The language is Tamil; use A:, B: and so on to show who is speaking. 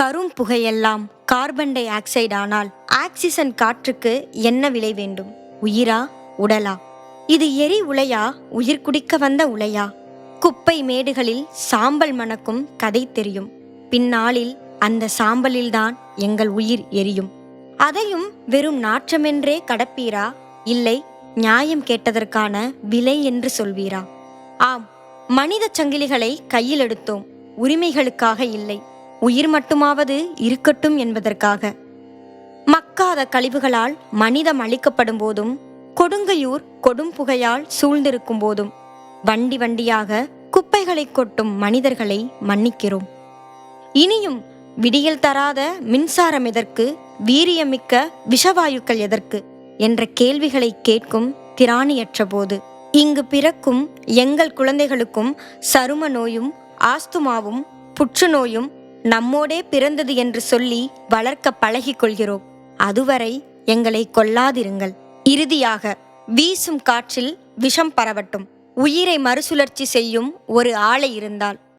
A: கரும் புகையெல்லாம் கார்பன் டை ஆக்சைடு ஆனால் ஆக்சிஜன் காற்றுக்கு என்ன விலை வேண்டும்? உயிரா உடலா? இது எரி உலையா உயிர் குடிக்க வந்த உலையா? குப்பை மேடுகளில் சாம்பல் மணக்கும் கதை தெரியும். பின்னாளில் அந்த சாம்பலில்தான் எங்கள் உயிர் எரியும். அதையும் வெறும் நாற்றமென்றே கடப்பீரா? இல்லை நியாயம் கேட்டதற்கான விலை என்று சொல்வீரா? ஆம் மனித சங்கிலிகளை கையில் எடுத்தோம். உரிமைகளுக்காக இல்லை. உயிர் மட்டுமாவது இருக்கட்டும் என்பதற்காக. மக்காத கழிவுகளால் மனிதம் அழிக்கப்படும் போதும் கொடுங்கையூர் கொடும் புகையால் சூழ்ந்திருக்கும் போதும் வண்டி வண்டியாக குப்பைகளை கொட்டும் மனிதர்களை மன்னிக்கிறோம். இனியும் விடியல் தராத மின்சாரம் எதற்கு வீரியமிக்க விஷவாயுக்கள் எதற்கு என்ற கேள்விகளை கேட்கும் திராணியற்ற போது இங்கு பிறக்கும் எங்கள் குழந்தைகளுக்கும் சரும நோயும் ஆஸ்துமாவும் புற்றுநோயும் நம்மோடே பிறந்தது என்று சொல்லி வளர்க்க பழகிக் கொள்கிறோம் அதுவரை எங்களை கொல்லாதிருங்கள். இறுதியாக வீசும் காற்றில் விஷம் பரவட்டும். உயிரை மறுசுழற்சி செய்யும் ஒரு ஆளை இருந்தால்.